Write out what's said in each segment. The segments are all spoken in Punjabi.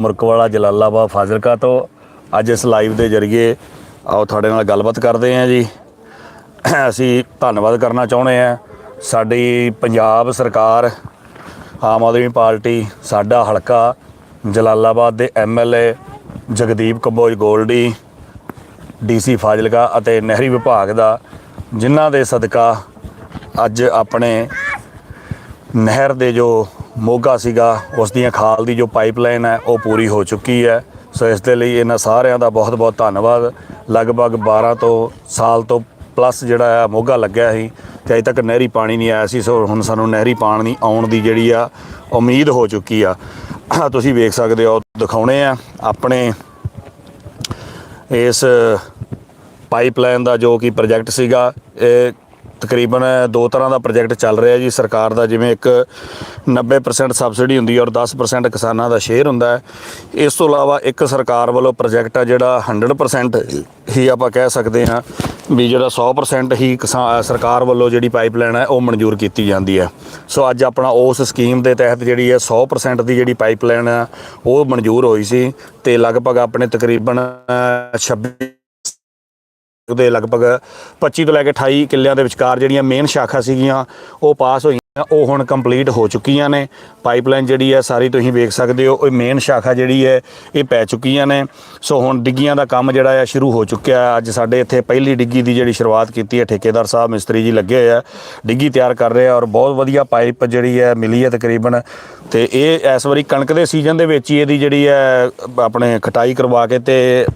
ਮੁਰਕਵਾਲਾ ਜਲਾਲਾਬਾਦ ਫਾਜ਼ਿਲਕਾ ਤੋਂ ਅੱਜ ਇਸ ਲਾਈਵ ਦੇ ਜ਼ਰੀਏ ਆਓ ਤੁਹਾਡੇ ਨਾਲ ਗੱਲਬਾਤ ਕਰਦੇ ਹਾਂ ਜੀ। ਅਸੀਂ ਧੰਨਵਾਦ ਕਰਨਾ ਚਾਹੁੰਦੇ ਹਾਂ। ਸਾਡੀ ਪੰਜਾਬ ਸਰਕਾਰ, ਆਮ ਆਦਮੀ ਪਾਰਟੀ, ਸਾਡਾ ਹਲਕਾ ਜਲਾਲਾਬਾਦ ਦੇ ਐਮਐਲਏ ਜਗਦੀਪ ਕੰਬੋਜ ਗੋਲਡੀ ਡੀਸੀ ਫਾਜ਼ਿਲਕਾ ਅਤੇ ਨਹਿਰੀ ਵਿਭਾਗ ਦਾ, ਜਿਨ੍ਹਾਂ ਦੇ ਸਦਕਾ ਅੱਜ ਆਪਣੇ ਨਹਿਰ ਦੇ ਜੋ ਮੋਗਾ ਸੀਗਾ, ਉਸ ਦੀਆਂ ਖਾਲ ਦੀ ਜੋ ਪਾਈਪਲਾਈਨ ਹੈ, ਉਹ ਪੂਰੀ ਹੋ ਚੁੱਕੀ ਹੈ। ਸੋ ਇਸ ਦੇ ਲਈ ਇਹਨਾਂ ਸਾਰਿਆਂ ਦਾ ਬਹੁਤ-ਬਹੁਤ ਧੰਨਵਾਦ। ਲਗਭਗ 12 ਤੋਂ ਸਾਲ ਤੋਂ ਪਲੱਸ ਜਿਹੜਾ ਆ, ਮੋਗਾ ਲੱਗਿਆ ਸੀ ਤੇ ਅਜੇ ਤੱਕ ਨਹਿਰੀ ਪਾਣੀ ਨਹੀਂ ਆਇਆ ਸੀ। ਸੋ ਹੁਣ ਸਾਨੂੰ ਨਹਿਰੀ ਪਾਣੀ ਆਉਣ ਦੀ ਜਿਹੜੀ ਆ, ਉਮੀਦ ਹੋ ਚੁੱਕੀ ਆ। ਤੁਸੀਂ ਵੇਖ ਸਕਦੇ ਹੋ, ਦਿਖਾਉਣੇ ਆ ਆਪਣੇ ਇਸ ਪਾਈਪਲਾਈਨ ਦਾ ਜੋ ਕਿ ਪ੍ਰੋਜੈਕਟ ਸੀਗਾ, ਇਹ ਤਕਰੀਬਨ ਦੋ ਤਰ੍ਹਾਂ ਦਾ ਪ੍ਰੋਜੈਕਟ ਚੱਲ ਰਿਹਾ ਜੀ। ਸਰਕਾਰ ਦਾ ਜਿਵੇਂ ਇੱਕ 90% ਸਬਸਿਡੀ ਹੁੰਦੀ ਹੈ ਔਰ 10% ਕਿਸਾਨਾਂ ਦਾ ਸ਼ੇਅਰ ਹੁੰਦਾ ਹੈ। ਇਸ ਤੋਂ ਇਲਾਵਾ ਇੱਕ ਸਰਕਾਰ ਵੱਲੋਂ ਪ੍ਰੋਜੈਕਟ ਆ ਜਿਹੜਾ 100% ਹੀ ਆਪਾਂ ਕਹਿ ਸਕਦੇ ਹਾਂ ਵੀ ਜਿਹੜਾ 100% ਹੀ ਕਿਸਾ- ਸਰਕਾਰ ਵੱਲੋਂ ਜਿਹੜੀ ਪਾਈਪਲਾਈਨ ਹੈ ਉਹ ਮਨਜ਼ੂਰ ਕੀਤੀ ਜਾਂਦੀ ਹੈ। ਸੋ ਅੱਜ ਆਪਣਾ ਉਸ ਸਕੀਮ ਦੇ ਤਹਿਤ ਜਿਹੜੀ ਹੈ 100% ਦੀ ਜਿਹੜੀ ਪਾਈਪਲਾਈਨ ਆ ਉਹ ਮਨਜ਼ੂਰ ਹੋਈ ਸੀ ਤੇ ਲਗਭਗ ਆਪਣੇ ਤਕਰੀਬਨ ਅ, 26 ਦੇ ਲਗਭਗ 25 ਤੋਂ ਲੈ ਕੇ 28 ਕਿੱਲਿਆਂ ਦੇ ਵਿਚਕਾਰ ਜਿਹੜੀਆਂ ਮੇਨ ਸ਼ਾਖਾ ਸੀਗੀਆਂ, ਉਹ ਪਾਸ ਹੋਈਆਂ। ਉਹ ਹੁਣ ਕੰਪਲੀਟ ਹੋ ਚੁੱਕੀਆਂ ਨੇ। ਪਾਈਪਲਾਈਨ ਜਿਹੜੀ ਹੈ, ਸਾਰੀ ਤੁਸੀਂ ਵੇਖ ਸਕਦੇ ਹੋ, ਇਹ ਮੇਨ ਸ਼ਾਖਾ ਜਿਹੜੀ ਹੈ, ਇਹ ਪੈ ਚੁੱਕੀਆਂ ਨੇ। ਸੋ ਹੁਣ ਡਿੱਗੀਆਂ ਦਾ ਕੰਮ ਜਿਹੜਾ ਆ, ਸ਼ੁਰੂ ਹੋ ਚੁੱਕਿਆ ਹੈ ਅੱਜ ਸਾਡੇ ਇੱਥੇ ਪਹਿਲੀ ਡਿੱਗੀ ਦੀ ਜਿਹੜੀ ਸ਼ੁਰੂਆਤ ਕੀਤੀ ਹੈ, ਠੇਕੇਦਾਰ ਸਾਹਿਬ, ਮਿਸਤਰੀ ਜੀ ਲੱਗੇ ਹੋਏ ਆ। ਡਿੱਗੀ ਤਿਆਰ ਕਰ ਰਹੇ ਆ ਔਰ ਬਹੁਤ ਵਧੀਆ ਪਾਈਪ ਜਿਹੜੀ ਹੈ, ਮਿਲੀ ਹੈ ਤਕਰੀਬਨ। ਤੇ ਇਹ ਇਸ ਵਾਰੀ ਕਣਕ ਦੇ ਸੀਜ਼ਨ ਦੇ ਵਿੱਚ ਹੀ ਇਹਦੀ ਜਿਹੜੀ ਹੈ, ਆਪਣੇ ਖਟਾਈ ਕਰਵਾ ਕੇ ਤੇ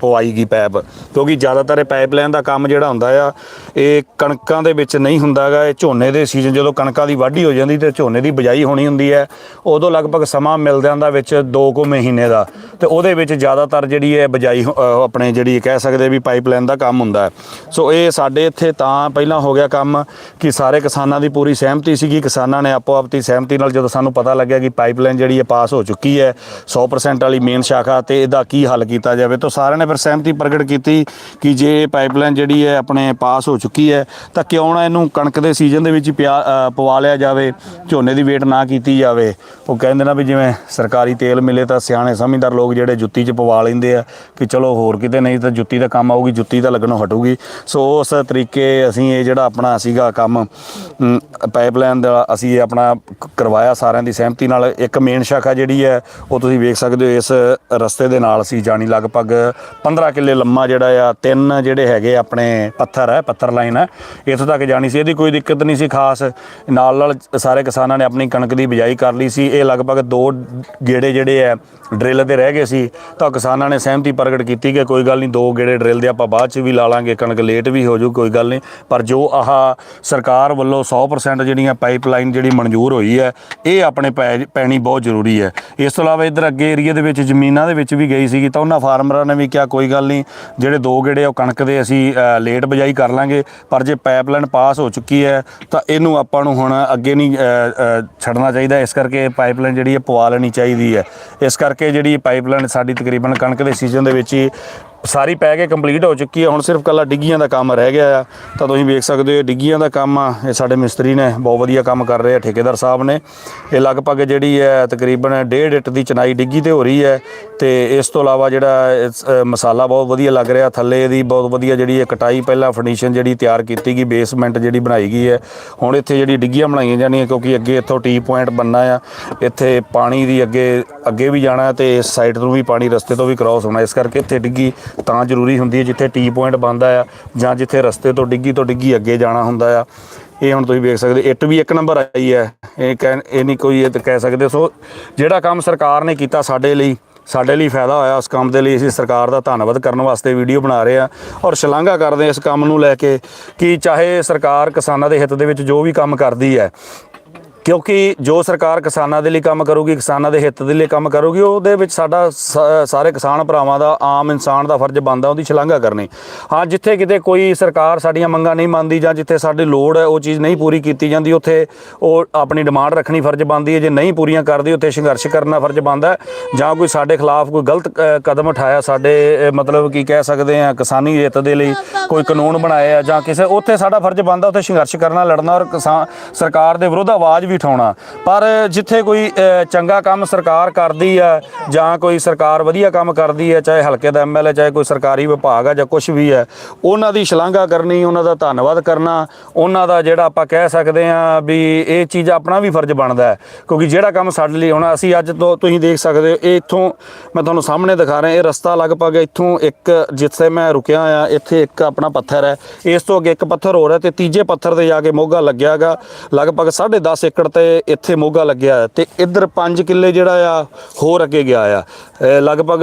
ਪਵਾਈ ਗਈ ਪਾਈਪ ਕਿਉਂਕਿ ਜ਼ਿਆਦਾਤਰ ਇਹ ਪਾਈਪਲਾਈਨ ਦਾ ਕੰਮ ਜਿਹੜਾ ਹੁੰਦਾ ਆ, ਇਹ ਕਣਕਾਂ ਦੇ ਵਿੱਚ ਨਹੀਂ ਹੁੰਦਾਗਾ। ਇਹ ਝੋਨੇ ਦੇ ਸੀਜ਼ਨ ਜਦੋਂ ਕਣਕਾਂ ਦੀ ਵਾਢੀ ਹੋ ਜਾਂਦੀ ਤੇ ਝੋਨੇ ਦੀ ਬਿਜਾਈ ਹੋਣੀ ਹੁੰਦੀ ਹੈ। ਉਦੋਂ ਲਗਭਗ ਸਮਾਂ ਮਿਲ ਜਾਂਦਾ ਵਿੱਚ 2 ਕੁ ਮਹੀਨੇ ਦਾ। ਤੇ ਉਹਦੇ ਵਿੱਚ ਜ਼ਿਆਦਾਤਰ ਜਿਹੜੀ ਹੈ ਬਿਜਾਈ ਆਪਣੇ ਜਿਹੜੀ ਕਹਿ ਸਕਦੇ ਵੀ ਪਾਈਪਲਾਈਨ ਦਾ ਕੰਮ ਹੁੰਦਾ ਸੋ ਇਹ ਸਾਡੇ ਇੱਥੇ ਤਾਂ ਪਹਿਲਾਂ ਹੋ ਗਿਆ ਕੰਮ ਕਿ ਸਾਰੇ ਕਿਸਾਨਾਂ ਦੀ ਪੂਰੀ ਸਹਿਮਤੀ ਸੀਗੀ। ਕਿਸਾਨਾਂ ਨੇ ਆਪੋ ਆਪਣੀ ਸਹਿਮਤੀ ਨਾਲ ਜਦੋਂ ਸਾਨੂੰ ਪਤਾ ਲੱਗਿਆ ਕਿ ਪਾਈਪਲਾਈਨ ਜਿਹੜੀ ਹੈ ਪਾਸ ਹੋ ਚੁੱਕੀ ਹੈ 100% ਵਾਲੀ ਮੇਨ ਸ਼ਾਖਾ ਤੇ ਇਹਦਾ ਕੀ ਹੱਲ ਕੀਤਾ ਜਾਵੇ ਤਾਂ ਸਾਰਿਆਂ ਨੇ ਫਿਰ ਸਹਿਮਤੀ ਪ੍ਰਗਟ ਕੀਤੀ ਕਿ ਜੇ ਪਾਈਪਲਾਈਨ ਜਿਹੜੀ ਹੈ ਆਪਣੇ ਪਾਸ ਹੋ ਚੁੱਕੀ ਹੈ ਤਾਂ ਕਿਉਂ ਨਾ ਇਹਨੂੰ ਕਣਕ ਦੇ ਸੀਜ਼ਨ ਦੇ ਵਿੱਚ ਪਿਆ ਅ, ਪਵਾ ਲਿਆ ਜਾਵੇ, ਝੋਨੇ ਦੀ ਵੇਟ ਨਾ ਕੀਤੀ ਜਾਵੇ। ਉਹ ਕਹਿੰਦੇ ਨਾ ਵੀ ਜਿਵੇਂ ਸਰਕਾਰੀ ਤੇਲ ਮਿਲੇ ਤਾਂ ਸਿਆਣੇ ਸਮਝਦਾਰ ਲੋਕ ਜਿਹੜੇ ਜੁੱਤੀ 'ਚ ਪਵਾ ਲੈਂਦੇ ਆ ਕਿ ਚਲੋ ਹੋਰ ਕਿਤੇ ਨਹੀਂ ਤਾਂ ਜੁੱਤੀ ਦਾ ਕੰਮ ਆਊਗੀ, ਜੁੱਤੀ ਤਾਂ ਲੱਗਣੋਂ ਹਟੂਗੀ। ਸੋ ਉਸ ਤਰੀਕੇ ਅਸੀਂ ਇਹ ਜਿਹੜਾ ਆਪਣਾ ਸੀਗਾ ਕੰਮ ਪਾਈਪਲਾਈਨ ਦਾ ਅਸੀਂ ਇਹ ਆਪਣਾ ਕਰਵਾਇਆ ਸਾਰਿਆਂ ਦੀ ਸਹਿਮਤੀ ਨਾਲ। ਇੱਕ ਮੇਨ ਸ਼ਾਖਾ ਜਿਹੜੀ ਹੈ, ਉਹ ਤੁਸੀਂ ਵੇਖ ਸਕਦੇ ਹੋ ਇਸ ਰਸਤੇ ਦੇ ਨਾਲ ਸੀ ਜਾਣੀ ਲਗਭਗ 15 ਕਿੱਲੇ ਲੰਮਾ ਜਿਹੜਾ ਆ, ਤਿੰਨ ਜਿਹੜੇ ਹੈਗੇ ਆਪਣੇ ਪੱਥਰ ਹੈ, ਪੱਥਰ ਲਾਈਨ ਹੈ। ਇੱਥੋਂ ਤੱਕ ਜਾਣੀ ਸੀ, ਇਹਦੀ ਕੋਈ ਦਿੱਕਤ ਨਹੀਂ ਸੀ ਖਾਸ। ਨਾਲ ਨਾਲ ਸਾਰੇ ਕਿਸਾਨਾਂ ਨੇ ਆਪਣੀ ਕਣਕ ਦੀ ਬਿਜਾਈ ਕਰ ਲਈ ਸੀ। ਇਹ ਲਗਭਗ ਦੋ ਗੇੜੇ ਜਿਹੜੇ ਆ, ਡਰਿੱਲ ਤੇ ਰਹਿ ਗਏ ਸੀ। ਤਾਂ ਕਿਸਾਨਾਂ ਨੇ ਸਹਿਮਤੀ ਪ੍ਰਗਟ ਕੀਤੀ ਕਿ ਕੋਈ ਗੱਲ ਨਹੀਂ, ਦੋ ਗੇੜੇ ਡਰਿੱਲ ਦੇ ਆਪਾਂ ਬਾਅਦ ਚ ਵੀ ਲਾ ਲਾਂਗੇ, ਕਣਕ ਲੇਟ ਵੀ ਹੋ ਜੂ, ਕੋਈ ਗੱਲ ਨਹੀਂ। ਪਰ ਜੋ ਆਹ ਸਰਕਾਰ ਵੱਲੋਂ 100% ਜਿਹੜੀਆਂ ਪਾਈਪਲਾਈਨ ਜਿਹੜੀ ਮਨਜ਼ੂਰ ਹੋਈ ਹੈ, ਇਹ ਆਪਣੇ ਪੈ- ਪੈਣੀ ਬਹੁਤ ਜ਼ਰੂਰੀ ਹੈ। ਇਸ ਤੋਂ ਇਲਾਵਾ ਇਧਰ ਅੱਗੇ ਏਰੀਆ ਦੇ ਵਿੱਚ, ਜ਼ਮੀਨਾਂ ਦੇ ਵਿੱਚ ਵੀ ਗਈ ਸੀਗੀ, ਤਾਂ ਉਹਨਾਂ ਫਾਰਮਰਾਂ ਨੇ ਵੀ ਕਿਹਾ, ਕੋਈ ਗੱਲ ਨਹੀਂ, ਜਿਹੜੇ ਦੋ ਗੇੜੇ ਉਹ ਕਣਕ ਦੇ ਅਸੀਂ ਲੇਟ ਬਜਾਈ ਕਰ ਲਾਂਗੇ। ਪਰ ਜੇ ਪਾਈਪਲਾਈਨ ਪਾਸ ਹੋ ਚੁੱਕੀ ਹੈ, ਤਾਂ ਇਹਨੂੰ ਆਪਾਂ ਨੂੰ ਹੁਣ ਅੱਗੇ ਨਹੀਂ ਛੱਡਣਾ ਚਾਹੀਦਾ। ਇਸ ਕਰਕੇ ਪਾਈਪਲਾਈਨ ਜਿਹੜੀ ਹੈ ਪਵਾ ਲੈਣੀ ਚਾਹੀਦੀ ਹੈ। ਇਸ ਕਰਕੇ ਜਿਹੜੀ ਪਾਈਪਲਾਈਨ ਸਾਡੀ ਤਕਰੀਬਨ ਕਣਕ ਦੇ ਸੀਜ਼ਨ ਦੇ ਵਿੱਚ ਹੀ ਸਾਰੀ ਪੈ ਕੇ ਕੰਪਲੀਟ ਹੋ ਚੁੱਕੀ ਹੈ ਹੁਣ ਸਿਰਫ ਕੱਲਾ ਡਿੱਗੀਆਂ ਦਾ ਕੰਮ ਰਹਿ ਗਿਆ ਆ। ਤਾਂ ਤੁਸੀਂ ਵੇਖ ਸਕਦੇ ਹੋ ਡਿੱਗੀਆਂ ਦਾ ਕੰਮ ਆ। ਇਹ ਸਾਡੇ ਮਿਸਤਰੀ ਨੇ ਬਹੁਤ ਵਧੀਆ ਕੰਮ ਕਰ ਰਹੇ ਆ, ਠੇਕੇਦਾਰ ਸਾਹਿਬ ਨੇ। ਇਹ ਲਗਭਗ ਜਿਹੜੀ ਹੈ, ਤਕਰੀਬਨ 1.5 ਇੱਟ ਦੀ ਚਨਾਈ ਡਿੱਗੀ ਤੇ ਹੋ ਰਹੀ ਹੈ। ਤੇ ਇਸ ਤੋਂ ਇਲਾਵਾ ਜਿਹੜਾ ਮਸਾਲਾ ਬਹੁਤ ਵਧੀਆ ਲੱਗ ਰਿਹਾ। ਥੱਲੇ ਇਹਦੀ ਬਹੁਤ ਵਧੀਆ ਜਿਹੜੀ ਹੈ ਕਟਾਈ, ਪਹਿਲਾਂ ਫਰਨੀਸ਼ਨ ਜਿਹੜੀ ਤਿਆਰ ਕੀਤੀ ਗਈ, ਬੇਸਮੈਂਟ ਜਿਹੜੀ ਬਣਾਈ ਗਈ ਹੈ। ਹੁਣ ਇੱਥੇ ਜਿਹੜੀ ਡਿੱਗੀਆਂ ਬਣਾਈਆਂ ਜਾਣੀਆਂ, ਕਿਉਂਕਿ ਅੱਗੇ ਇੱਥੋਂ ਟੀ ਪੁਆਇੰਟ ਬੰਨਾ ਆ। ਇੱਥੇ ਪਾਣੀ ਦੀ ਅੱਗੇ ਅੱਗੇ ਵੀ ਜਾਣਾ ਤੇ ਇਸ ਸਾਈਡ ਤੋਂ ਵੀ ਪਾਣੀ ਰਸਤੇ ਤੋਂ ਵੀ ਕ੍ਰਾਸ ਹੋਣਾ। ਇਸ ਕਰਕੇ ਇੱਥੇ ਡਿੱਗੀ। ਤਾਂ ਜ਼ਰੂਰੀ ਹੁੰਦੀ ਹੈ ਜਿੱਥੇ ਟੀ ਪੁਆਇੰਟ ਬੰਦਾ ਆ ਜਾਂ ਜਿੱਥੇ ਰਸਤੇ ਤੋਂ ਡਿੱਗੀ ਤੋਂ ਡਿੱਗੀ ਅੱਗੇ ਜਾਣਾ ਹੁੰਦਾ ਆ। ਇਹ ਹੁਣ ਤੁਸੀਂ ਵੇਖ ਸਕਦੇ, ਇੱਟ ਵੀ ਇੱਕ ਨੰਬਰ ਆਈ ਹੈ। ਇਹ ਕਹਿ, ਇਹ ਨਹੀਂ ਕੋਈ ਇਹ ਕਹਿ ਸਕਦੇ। ਸੋ ਜਿਹੜਾ ਕੰਮ ਸਰਕਾਰ ਨੇ ਕੀਤਾ ਸਾਡੇ ਲਈ ਸਾਡੇ ਲਈ ਫਾਇਦਾ ਹੋਇਆ ਉਸ ਕੰਮ ਦੇ ਲਈ ਅਸੀਂ ਸਰਕਾਰ ਦਾ ਧੰਨਵਾਦ ਕਰਨ ਵਾਸਤੇ ਵੀਡੀਓ ਬਣਾ ਰਹੇ ਆ ਔਰ ਸ਼ਲਾਘਾ ਕਰਦੇ ਇਸ ਕੰਮ ਨੂੰ ਲੈ ਕੇ ਕਿ ਚਾਹੇ ਸਰਕਾਰ ਕਿਸਾਨਾਂ ਦੇ ਹਿੱਤ ਦੇ ਵਿੱਚ ਜੋ ਵੀ ਕੰਮ ਕਰਦੀ ਹੈ ਕਿਉਂਕਿ ਜੋ ਸਰਕਾਰ ਕਿਸਾਨਾਂ ਦੇ ਲਈ ਕੰਮ ਕਰੂਗੀ ਕਿਸਾਨਾਂ ਦੇ ਹਿੱਤ ਦੇ ਲਈ ਕੰਮ ਕਰੂਗੀ ਉਹਦੇ ਵਿੱਚ ਸਾਡਾ ਸ- ਸਾਰੇ ਕਿਸਾਨ ਭਰਾਵਾਂ ਦਾ ਆਮ ਇਨਸਾਨ ਦਾ ਫਰਜ਼ ਬਣਦਾ ਉਹਦੀ ਸ਼ਲਾਘਾ ਕਰਨੀ। ਹਾਂ ਜਿੱਥੇ ਕਿਤੇ ਕੋਈ ਸਰਕਾਰ ਸਾਡੀਆਂ ਮੰਗਾਂ ਨਹੀਂ ਮੰਨਦੀ ਜਾਂ ਜਿੱਥੇ ਸਾਡੀ ਲੋੜ ਹੈ ਉਹ ਚੀਜ਼ ਨਹੀਂ ਪੂਰੀ ਕੀਤੀ ਜਾਂਦੀ ਉੱਥੇ ਉਹ ਆਪਣੀ ਡਿਮਾਂਡ ਰੱਖਣੀ ਫਰਜ਼ ਬਣਦੀ ਹੈ। ਜੇ ਨਹੀਂ ਪੂਰੀਆਂ ਕਰਦੀ ਉੱਥੇ ਸੰਘਰਸ਼ ਕਰਨਾ ਫਰਜ਼ ਬਣਦਾ ਜਾਂ ਕੋਈ ਸਾਡੇ ਖਿਲਾਫ ਕੋਈ ਗਲਤ ਅ, ਕਦਮ ਉਠਾਇਆ ਸਾਡੇ ਮਤਲਬ ਕੀ ਕਹਿ ਸਕਦੇ ਆ ਕਿਸਾਨੀ ਹਿੱਤ ਦੇ ਲਈ ਕੋਈ ਕਾਨੂੰਨ ਬਣਾਏ ਆ ਜਾਂ ਕਿਸੇ ਉੱਥੇ ਸਾਡਾ ਫਰਜ਼ ਬਣਦਾ ਉੱਥੇ ਸੰਘਰਸ਼ ਕਰਨਾ ਲੜਨਾ ਔਰ ਕਿਸਾਨ ਸਰਕਾਰ ਦੇ ਵਿਰੁੱਧ ਆਵਾਜ਼ ਵੀ ਠਾਉਣਾ। ਪਰ ਜਿੱਥੇ ਕੋਈ ਚੰਗਾ ਕੰਮ ਸਰਕਾਰ ਕਰਦੀ ਹੈ ਜਾਂ ਕੋਈ ਸਰਕਾਰ ਵਧੀਆ ਕੰਮ ਕਰਦੀ ਹੈ ਚਾਹੇ ਹਲਕੇ ਦਾ ਐਮਐਲਏ ਚਾਹੇ ਕੋਈ ਸਰਕਾਰੀ ਵਿਭਾਗ ਹੈ ਜਾਂ ਕੁਝ ਵੀ ਹੈ ਉਹਨਾਂ ਦੀ ਸ਼ਲਾਘਾ ਕਰਨੀ, ਉਹਨਾਂ ਦਾ ਧੰਨਵਾਦ ਕਰਨਾ, ਉਹਨਾਂ ਦਾ ਜਿਹੜਾ ਆਪਾਂ ਕਹਿ ਸਕਦੇ ਹਾਂ ਵੀ ਇਹ ਚੀਜ਼ ਆਪਣਾ ਵੀ ਫਰਜ਼ ਬਣਦਾ ਹੈ। ਕਿਉਂਕਿ ਜਿਹੜਾ ਕੰਮ ਸਾਡੇ ਲਈ ਹੁਣ, ਅਸੀਂ ਅੱਜ ਤੋਂ ਤੁਸੀਂ ਦੇਖ ਸਕਦੇ ਹੋ, ਇਹ ਇੱਥੋਂ ਮੈਂ ਤੁਹਾਨੂੰ ਸਾਹਮਣੇ ਦਿਖਾ ਰਿਹਾ, ਇਹ ਰਸਤਾ ਲਗਭਗ ਇੱਥੋਂ ਇੱਕ, ਜਿੱਥੇ ਮੈਂ ਰੁਕਿਆ ਆ, ਇੱਥੇ ਇੱਕ ਆਪਣਾ ਪੱਥਰ ਹੈ। ਇਸ ਤੋਂ ਅੱਗੇ ਇੱਕ ਪੱਥਰ ਹੋਰ ਹੈ ਤੇ ਤੀਜੇ ਪੱਥਰ ਤੇ ਜਾ ਕੇ ਮੋਗਾ ਲੱਗਿਆਗਾ ਲਗਭਗ 10.5 ਏਕੜ ਤੇ ਇੱਥੇ ਮੋਗਾ ਲੱਗਿਆ ਹੈ ਤੇ ਇੱਧਰ 5 ਕਿੱਲੇ ਜਿਹੜਾ ਆ ਹੋਰ ਅੱਗੇ ਗਿਆ ਆ। ਲਗਭਗ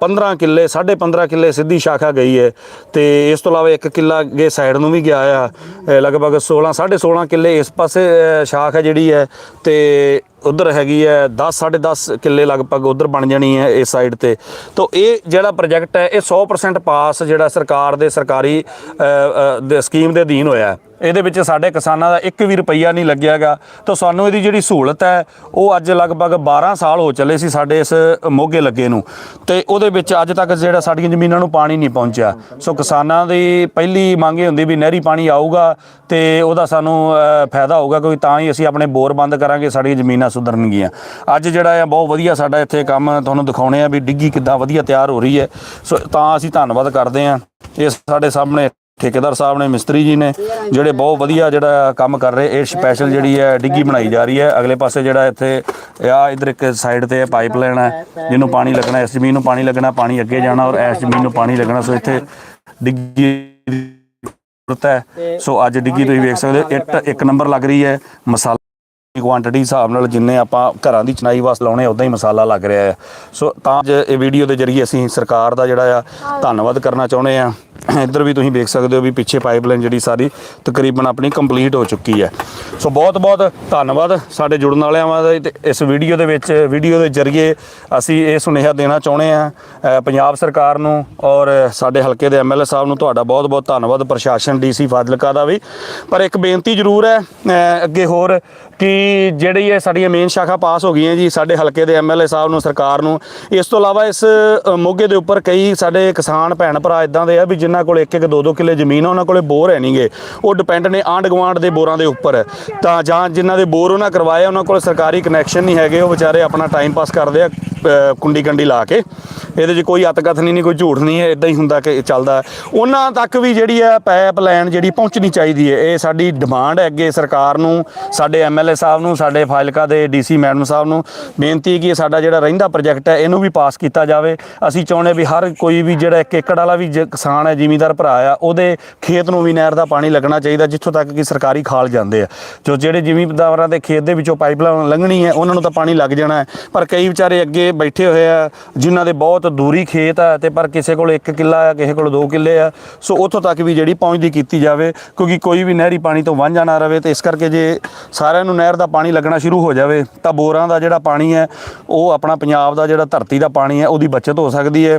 15 ਕਿੱਲੇ 15.5 ਕਿੱਲੇ ਸਿੱਧੀ ਸ਼ਾਖਾ ਗਈ ਹੈ ਤੇ ਇਸ ਤੋਂ ਇਲਾਵਾ ਇੱਕ ਕਿੱਲਾ ਅੱਗੇ ਸਾਈਡ ਨੂੰ ਵੀ ਗਿਆ ਆ। ਇਹ ਲਗਭਗ 16 16.5 ਕਿੱਲੇ ਇਸ ਪਾਸੇ ਅ, ਸ਼ਾਖ ਹੈ ਜਿਹੜੀ ਹੈ ਤੇ ਉਧਰ ਹੈਗੀ ਹੈ 10 10.5 ਕਿੱਲੇ ਲਗਭਗ ਉਧਰ ਬਣ ਜਾਣੀ ਹੈ ਇਸ ਸਾਈਡ ਤੇ। ਤਾਂ ਇਹ ਜਿਹੜਾ ਪ੍ਰੋਜੈਕਟ ਹੈ, ਇਹ 100% ਪਾਸ ਜਿਹੜਾ ਸਰਕਾਰ ਦੇ ਸਰਕਾਰੀ ਦੇ ਸਕੀਮ ਦੇ ਅਧੀਨ ਹੋਇਆ ਇਹਦੇ ਵਿੱਚ ਸਾਡੇ ਕਿਸਾਨਾਂ ਦਾ 1 ਵੀ ਰੁਪਈਆ ਨਹੀਂ ਲੱਗਿਆਗਾ ਤਾਂ ਸਾਨੂੰ ਇਹਦੀ ਜਿਹੜੀ ਸਹੂਲਤ ਹੈ, ਉਹ ਅੱਜ ਲਗਭਗ 12 ਸਾਲ ਹੋ ਚੱਲੇ ਸੀ ਸਾਡੇ ਇਸ ਮੋਗੇ ਲੱਗੇ ਨੂੰ। ਤੇ ਉਹਦੇ ਵਿੱਚ ਅੱਜ ਤੱਕ ਜਿਹੜਾ ਸਾਡੀਆਂ ਜ਼ਮੀਨਾਂ ਨੂੰ ਪਾਣੀ ਨਹੀਂ ਪਹੁੰਚਿਆ। ਸੋ ਕਿਸਾਨਾਂ ਦੀ ਪਹਿਲੀ ਮੰਗ ਇਹ ਹੁੰਦੀ ਵੀ ਨਹਿਰੀ ਪਾਣੀ ਆਊਗਾ ਤੇ ਉਹਦਾ ਸਾਨੂੰ ਫਾਇਦਾ ਹੋਊਗਾ ਕਿਉਂਕਿ ਤਾਂ ਹੀ ਅਸੀਂ ਆਪਣੇ ਬੋਰ ਬੰਦ ਕਰਾਂਗੇ ਸਾਡੀਆਂ ਜ਼ਮੀਨਾਂ ਸੁਧਰਨਗੀਆਂ। ਅੱਜ ਜਿਹੜਾ ਆ, ਬਹੁਤ ਵਧੀਆ ਸਾਡਾ ਇੱਥੇ ਕੰਮ ਤੁਹਾਨੂੰ ਦਿਖਾਉਣੇ ਆ ਵੀ ਡਿੱਗੀ ਕਿੱਦਾਂ ਵਧੀਆ ਤਿਆਰ ਹੋ ਰਹੀ ਹੈ। ਸੋ ਤਾਂ ਅਸੀਂ ਧੰਨਵਾਦ ਕਰਦੇ ਹਾਂ। ਇਹ ਸਾਡੇ ਸਾਹਮਣੇ ਠੇਕੇਦਾਰ ਸਾਹਿਬ ਨੇ, ਮਿਸਤਰੀ ਜੀ ਨੇ, ਜਿਹੜੇ ਬਹੁਤ ਵਧੀਆ ਜਿਹੜਾ ਕੰਮ ਕਰ ਰਹੇ। ਇਹ ਸਪੈਸ਼ਲ ਜਿਹੜੀ ਹੈ, ਡਿੱਗੀ ਬਣਾਈ ਜਾ ਰਹੀ ਹੈ। ਅਗਲੇ ਪਾਸੇ ਜਿਹੜਾ ਇੱਥੇ ਆ, ਇਧਰ ਇੱਕ ਸਾਈਡ ਤੇ ਪਾਈਪਲਾਈਨ ਹੈ, ਜਿਹਨੂੰ ਪਾਣੀ ਲੱਗਣਾ, ਇਸ ਜ਼ਮੀਨ ਨੂੰ ਪਾਣੀ ਲੱਗਣਾ, ਪਾਣੀ ਅੱਗੇ ਜਾਣਾ ਔਰ ਇਸ ਜ਼ਮੀਨ ਨੂੰ ਪਾਣੀ ਲੱਗਣਾ। ਸੋ ਇੱਥੇ ਡਿੱਗੀ ਦੀ ਜ਼ਰੂਰਤ ਹੈ। ਸੋ ਅੱਜ ਡਿੱਗੀ ਤੁਸੀਂ ਵੇਖ ਸਕਦੇ ਹੋ, ਇੱਟ ਇੱਕ ਨੰਬਰ ਲੱਗ ਰਹੀ ਹੈ, ਮਸਾਲਾ ਕੁਆਂਟੀਟੀ ਹਿਸਾਬ ਨਾਲ ਜਿੰਨੇ ਆਪਾਂ ਘਰਾਂ ਦੀ ਚਨਾਈ ਵਾਸਤੇ ਲਾਉਣੇ ਉਦਾਂ ਹੀ ਮਸਾਲਾ ਲੱਗ ਰਿਹਾ ਹੈ। ਸੋ ਤਾਂ ਅੱਜ ਇਹ ਵੀਡੀਓ ਦੇ ਜ਼ਰੀਏ ਅਸੀਂ ਸਰਕਾਰ ਦਾ ਜਿਹੜਾ ਆ ਧੰਨਵਾਦ ਕਰਨਾ ਚਾਹੁੰਦੇ ਆ। ਇੱਧਰ ਵੀ ਤੁਸੀਂ ਵੇਖ ਸਕਦੇ ਹੋ ਵੀ ਪਿੱਛੇ ਪਾਈਪਲਾਈਨ ਜਿਹੜੀ ਸਾਰੀ ਤਕਰੀਬਨ ਆਪਣੀ ਕੰਪਲੀਟ ਹੋ ਚੁੱਕੀ ਹੈ। ਸੋ ਬਹੁਤ ਬਹੁਤ ਧੰਨਵਾਦ ਸਾਡੇ ਜੁੜਨ ਵਾਲਿਆਂ ਦਾ ਤੇ ਇਸ ਵੀਡੀਓ ਦੇ ਵਿੱਚ ਵੀਡੀਓ ਦੇ ਜ਼ਰੀਏ ਅਸੀਂ ਇਹ ਸੁਨੇਹਾ ਦੇਣਾ ਚਾਹੁੰਦੇ ਆ ਪੰਜਾਬ ਸਰਕਾਰ ਨੂੰ ਔਰ ਸਾਡੇ ਹਲਕੇ ਦੇ ਐਮਐਲਏ ਸਾਹਿਬ ਨੂੰ ਤੁਹਾਡਾ ਬਹੁਤ ਬਹੁਤ ਧੰਨਵਾਦ, ਪ੍ਰਸ਼ਾਸਨ ਡੀਸੀ ਫਾਜ਼ਿਲਕਾ ਦਾ ਵੀ। ਪਰ ਇੱਕ ਬੇਨਤੀ ਜ਼ਰੂਰ ਹੈ ਅੱਗੇ ਹੋਰ ਕਿ ਜਿਹੜੀ ਇਹ ਸਾਡੀਆਂ ਮੇਨ ਸ਼ਾਖਾ ਪਾਸ ਹੋ ਗਈਆਂ ਜੀ, ਸਾਡੇ ਹਲਕੇ ਦੇ ਐਮਐਲਏ ਸਾਹਿਬ ਨੂੰ, ਸਰਕਾਰ ਨੂੰ, ਇਸ ਤੋਂ ਇਲਾਵਾ ਇਸ ਮੋਗੇ ਦੇ ਉੱਪਰ ਕਈ ਸਾਡੇ ਕਿਸਾਨ ਭੈਣ ਭਰਾ ਇਦਾਂ ਦੇ ਆ ਵੀ ਜਿਨ੍ਹਾਂ ਕੋਲ ਇੱਕ ਇੱਕ, ਦੋ ਦੋ ਕਿੱਲੇ ਜ਼ਮੀਨ ਆ, ਉਹਨਾਂ ਕੋਲੇ ਬੋਰ ਹੈ ਨਹੀਂਗੇ ਉਹ ਡਿਪੈਂਡ ਨੇ ਆਂਢ ਗੁਆਂਢ ਦੇ ਬੋਰਾਂ ਦੇ ਉੱਪਰ। ਤਾਂ ਜਾਂ ਜਿਨ੍ਹਾਂ ਦੇ ਬੋਰ ਉਹਨਾਂ ਕਰਵਾਏ ਉਹਨਾਂ ਕੋਲ ਸਰਕਾਰੀ ਕਨੈਕਸ਼ਨ ਨਹੀਂ ਹੈਗੇ, ਉਹ ਵਿਚਾਰੇ ਆਪਣਾ ਟਾਈਮ ਪਾਸ ਕਰਦੇ ਆ। ਕੁੰਡੀ ਕੰਡੀ ਲਾ ਕੇ, ਇਹਦੇ 'ਚ ਕੋਈ ਅਤਕਥਨੀ ਨਹੀਂ ਕੋਈ ਝੂਠ ਨਹੀਂ ਹੈ ਇਦਾਂ ਹੀ ਹੁੰਦਾ ਕਿ ਚੱਲਦਾ ਉਹਨਾਂ ਤੱਕ ਵੀ ਜਿਹੜੀ ਹੈ ਪਾਈਪ ਲਾਈਨ ਜਿਹੜੀ ਪਹੁੰਚਣੀ ਚਾਹੀਦੀ ਹੈ, ਇਹ ਸਾਡੀ ਡਿਮਾਂਡ ਹੈ ਅੱਗੇ ਸਰਕਾਰ ਨੂੰ, ਸਾਡੇ ਐਮਐਲਏ ਸਾਹਿਬ ਨੂੰ, ਸਾਡੇ ਫਾਜ਼ਿਲਕਾ ਦੇ ਡੀਸੀ ਮੈਡਮ ਸਾਹਿਬ ਨੂੰ ਬੇਨਤੀ ਹੈ ਕਿ ਇਹ ਸਾਡਾ ਜਿਹੜਾ ਰਹਿੰਦਾ ਪ੍ਰੋਜੈਕਟ ਹੈ, ਇਹਨੂੰ ਵੀ ਪਾਸ ਕੀਤਾ ਜਾਵੇ। ਅਸੀਂ ਚਾਹੁੰਦੇ ਵੀ ਹਰ ਕੋਈ ਵੀ ਜਿਹੜਾ ਇੱਕ ਏਕੜ ਵਾਲਾ ਵੀ ਜ- ਕਿਸਾਨ ਹੈ, ਜ਼ਿਮੀਂਦਾਰ ਭਰਾ ਆ, ਉਹਦੇ ਖੇਤ ਨੂੰ ਵੀ ਨਹਿਰ ਦਾ ਪਾਣੀ ਲੱਗਣਾ ਚਾਹੀਦਾ, ਜਿੱਥੋਂ ਤੱਕ ਕਿ ਸਰਕਾਰੀ ਖਾਲ ਜਾਂਦੇ ਆ। ਜੋ ਜਿਹੜੇ ਜ਼ਿਮੀਂਦਾਰਾਂ ਦੇ ਖੇਤ ਦੇ ਵਿੱਚੋਂ ਪਾਈਪਲਾਈਨ ਲੰਘਣੀ ਹੈ, ਉਹਨਾਂ ਨੂੰ ਤਾਂ ਪਾਣੀ ਲੱਗ ਜਾਣਾ ਹੈ। ਪਰ ਕਈ ਵਿਚਾਰੇ ਅੱਗੇ ਬੈਠੇ ਹੋਏ ਆ, ਜਿਨ੍ਹਾਂ ਦੇ ਬਹੁਤ ਦੂਰੀ ਖੇਤ ਆ ਤੇ ਪਰ ਕਿਸੇ ਕੋਲ 1 ਕਿੱਲਾ ਆ, ਕਿਸੇ ਕੋਲ 2 ਕਿੱਲੇ ਆ। ਸੋ ਉੱਥੋਂ ਤੱਕ ਵੀ ਜਿਹੜੀ ਪਹੁੰਚਦੀ ਕੀਤੀ ਜਾਵੇ, ਕਿਉਂਕਿ ਕੋਈ ਵੀ ਨਹਿਰੀ ਪਾਣੀ ਤੋਂ ਵਾਂਝਾ ਨਾ ਰਵੇ ਤੇ ਇਸ ਕਰਕੇ ਜੇ ਸਾਰਿਆਂ ਨੂੰ ਨਹਿਰ ਦਾ ਪਾਣੀ ਲੱਗਣਾ ਸ਼ੁਰੂ ਹੋ ਜਾਵੇ, ਤਾਂ ਬੋਰਾਂ ਦਾ ਜਿਹੜਾ ਪਾਣੀ ਹੈ, ਉਹ ਆਪਣਾ ਪੰਜਾਬ ਦਾ ਜਿਹੜਾ ਧਰਤੀ ਦਾ ਪਾਣੀ ਹੈ, ਉਹਦੀ ਬਚਤ ਹੋ ਸਕਦੀ ਹੈ,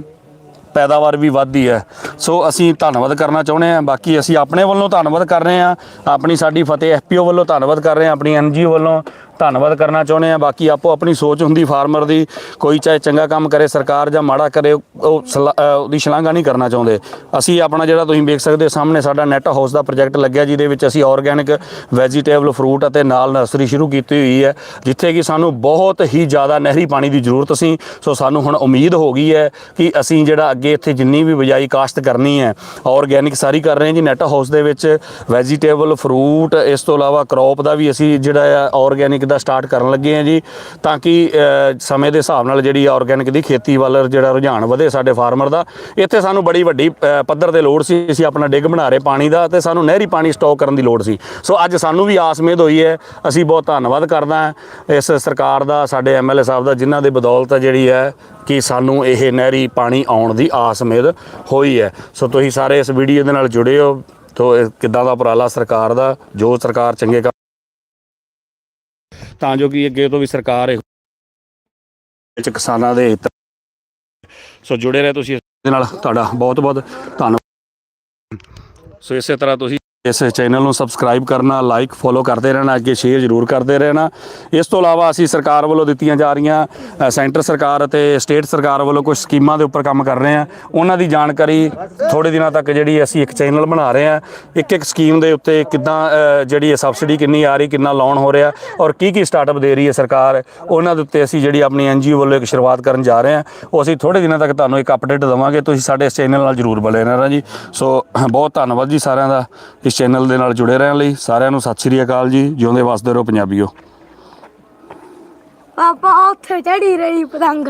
ਪੈਦਾਵਾਰ ਵੀ ਵੱਧਦੀ ਹੈ। ਸੋ ਅਸੀਂ ਧੰਨਵਾਦ ਕਰਨਾ ਚਾਹੁੰਦੇ ਹਾਂ। ਬਾਕੀ ਅਸੀਂ ਆਪਣੇ ਵੱਲੋਂ ਧੰਨਵਾਦ ਕਰ ਰਹੇ ਹਾਂ। ਆਪਣੀ ਸਾਡੀ ਫਤਿਹ ਐਫਪੀਓ ਵੱਲੋਂ ਧੰਨਵਾਦ ਕਰ ਰਹੇ ਹਾਂ, ਆਪਣੀ ਐਨਜੀਓ ਵੱਲੋਂ ਧੰਨਵਾਦ ਕਰਨਾ ਚਾਹੁੰਦੇ ਹਾਂ। ਬਾਕੀ ਆਪੋ ਆਪਣੀ ਸੋਚ ਹੁੰਦੀ ਫਾਰਮਰ ਦੀ, ਕੋਈ ਚਾਹੇ ਚੰਗਾ ਕੰਮ ਕਰੇ ਸਰਕਾਰ ਜਾਂ ਮਾੜਾ ਕਰੇ, ਉਹ ਸਲਾ- ਉਹਦੀ ਸ਼ਲਾਘਾ ਨਹੀਂ ਕਰਨਾ ਚਾਹੁੰਦੇ। ਅਸੀਂ ਆਪਣਾ ਜਿਹੜਾ ਤੁਸੀਂ ਵੇਖ ਸਕਦੇ ਹੋ, ਸਾਹਮਣੇ ਸਾਡਾ ਨੈਟ ਹਾਊਸ ਦਾ ਪ੍ਰੋਜੈਕਟ ਲੱਗਿਆ, ਜਿਹਦੇ ਵਿੱਚ ਅਸੀਂ ਆਰਗੈਨਿਕ ਵੈਜੀਟੇਬਲ ਫਰੂਟ ਅਤੇ ਨਾਲ ਨਰਸਰੀ ਸ਼ੁਰੂ ਕੀਤੀ ਹੋਈ ਹੈ, ਜਿੱਥੇ ਕਿ ਸਾਨੂੰ ਬਹੁਤ ਹੀ ਜ਼ਿਆਦਾ ਨਹਿਰੀ ਪਾਣੀ ਦੀ ਜ਼ਰੂਰਤ ਸੀ। ਸੋ ਸਾਨੂੰ ਹੁਣ ਉਮੀਦ ਹੋ ਗਈ ਹੈ ਕਿ ਅਸੀਂ ਜਿਹੜਾ ਅੱਗੇ ਇੱਥੇ ਜਿੰਨੀ ਵੀ ਬਿਜਾਈ ਕਾਸ਼ਤ ਕਰਨੀ ਹੈ ਆਰਗੈਨਿਕ ਸਾਰੀ ਕਰ ਰਹੇ ਹਾਂ ਜੀ ਨੈਟ ਹਾਊਸ ਦੇ ਵਿੱਚ। ਵੈਜੀਟੇਬਲ ਫਰੂਟ, ਇਸ ਤੋਂ ਇਲਾਵਾ ਕ੍ਰੌਪ ਦਾ ਵੀ ਅਸੀਂ ਜਿਹੜਾ ਆ ਆਰਗੈਨਿਕ ਦਾ ਸਟਾਰਟ ਕਰਨ ਲੱਗੇ ਹਾਂ ਜੀ, ਤਾਂ ਕਿ ਸਮੇਂ ਦੇ ਹਿਸਾਬ ਨਾਲ ਜਿਹੜੀ ਆਰਗੈਨਿਕ ਦੀ ਖੇਤੀ ਵੱਲ ਜਿਹੜਾ ਰੁਝਾਨ ਵਧੇ ਸਾਡੇ ਫਾਰਮਰ ਦਾ। ਇੱਥੇ ਸਾਨੂੰ ਬੜੀ ਵੱਡੀ ਪੱਧਰ ਤੇ ਲੋੜ ਸੀ, ਅਸੀਂ ਆਪਣਾ ਡਿੱਗ ਬਣਾ ਰਹੇ ਪਾਣੀ ਦਾ ਤੇ ਸਾਨੂੰ ਨਹਿਰੀ ਪਾਣੀ ਸਟਾਕ ਕਰਨ ਦੀ ਲੋੜ ਸੀ। ਸੋ ਅੱਜ ਸਾਨੂੰ ਵੀ ਆਸ ਉਮੀਦ ਹੋਈ ਹੈ, ਅਸੀਂ ਬਹੁਤ ਧੰਨਵਾਦ ਕਰਦਾ ਇਸ ਸਰਕਾਰ ਦਾ, ਸਾਡੇ ਐਮਐਲਏ ਸਾਹਿਬ ਦਾ, ਜਿਨ੍ਹਾਂ ਦੇ ਬਦੌਲਤ ਜਿਹੜੀ ਹੈ ਕਿ ਸਾਨੂੰ ਇਹ ਨਹਿਰੀ ਪਾਣੀ ਆਉਣ ਦੀ ਆਸ ਉਮੀਦ ਹੋਈ ਹੈ। ਸੋ ਤੁਸੀਂ ਸਾਰੇ ਇਸ ਵੀਡੀਓ ਦੇ ਨਾਲ ਜੁੜੇ ਹੋ, ਤੋ ਕਿੱਦਾਂ ਦਾ ਉਪਰਾਲਾ ਸਰਕਾਰ ਦਾ? ਜੋ ਸਰਕਾਰ ਚੰਗੇ ਕੰਮ ਤਾਂ ਜੋ ਕਿ ਅੱਗੇ ਤੋਂ ਵੀ ਸਰਕਾਰ ਇਹ ਵਿੱਚ ਕਿਸਾਨਾਂ ਦੇ ਹਿੱਤ ਸੋ ਜੁੜੇ ਰਹੇ ਤੁਸੀਂ ਇਸ ਦੇ ਨਾਲ। ਤੁਹਾਡਾ ਬਹੁਤ ਬਹੁਤ ਧੰਨਵਾਦ। ਸੋ ਇਸੇ ਤਰ੍ਹਾਂ ਤੁਸੀਂ ਇਸ ਚੈਨਲ ਨੂੰ ਸਬਸਕ੍ਰਾਈਬ ਕਰਨਾ ਲਾਈਕ ਫੋਲੋ ਕਰਦੇ ਰਹਿਣਾ, ਅੱਗੇ ਸ਼ੇਅਰ ਜ਼ਰੂਰ ਕਰਦੇ ਰਹਿਣਾ। ਇਸ ਤੋਂ ਇਲਾਵਾ ਅਸੀਂ ਸਰਕਾਰ ਵੱਲੋਂ ਦਿੱਤੀਆਂ ਜਾ ਰਹੀਆਂ ਸੈਂਟਰ ਸਰਕਾਰ ਅਤੇ ਸਟੇਟ ਸਰਕਾਰ ਵੱਲੋਂ ਕੁਝ ਸਕੀਮਾਂ ਦੇ ਉੱਪਰ ਕੰਮ ਕਰ ਰਹੇ ਹਾਂ। ਉਹਨਾਂ ਦੀ ਜਾਣਕਾਰੀ ਥੋੜੇ ਦਿਨਾਂ ਤੱਕ ਜਿਹੜੀ ਅਸੀਂ ਇੱਕ ਚੈਨਲ ਬਣਾ ਰਹੇ ਹਾਂ। ਇੱਕ ਇੱਕ ਸਕੀਮ ਦੇ ਉੱਤੇ ਕਿੱਦਾਂ ਜਿਹੜੀ ਹੈ ਸਬਸਿਡੀ ਕਿੰਨੀ ਆ ਰਹੀ, ਕਿੰਨਾ ਲੋਨ ਹੋ ਰਿਹਾ ਔਰ ਕੀ ਕੀ ਸਟਾਰਟਅਪ ਦੇ ਰਹੀ ਹੈ ਸਰਕਾਰ, ਉਹਨਾਂ ਦੇ ਉੱਤੇ ਅਸੀਂ ਜਿਹੜੀ ਆਪਣੀ ਐਨਜੀਓ ਵੱਲੋਂ ਇੱਕ ਸ਼ੁਰੂਆਤ ਕਰਨ ਜਾ ਰਹੇ ਹਾਂ। ਉਹ ਅਸੀਂ ਥੋੜੇ ਦਿਨਾਂ ਤੱਕ ਤੁਹਾਨੂੰ ਇੱਕ ਅਪਡੇਟ ਦੇਵਾਂਗੇ। ਤੁਸੀਂ ਸਾਡੇ ਇਸ ਚੈਨਲ ਨਾਲ ਜਰੂਰ ਬਣੇ ਰਹਿਣਾ ਜੀ। ਸੋ, ਬਹੁਤ ਧੰਨਵਾਦ ਜੀ ਸਾਰਿਆਂ ਦਾ। ਇਸ ਚੈਨਲ ਦੇ ਨਾਲ ਜੁੜੇ ਰਹਿਣ ਲਈ ਸਾਰਿਆਂ ਨੂੰ ਸਤਿ ਸ਼੍ਰੀ ਅਕਾਲ ਜੀ, ਜਿਉਂਦੇ ਵਸਦੇ ਰਹੋ ਪੰਜਾਬੀਓ। ਪਾਪਾ, ਉੱਥੇ ਚੜੀ ਰਹੀ ਪਤੰਗ।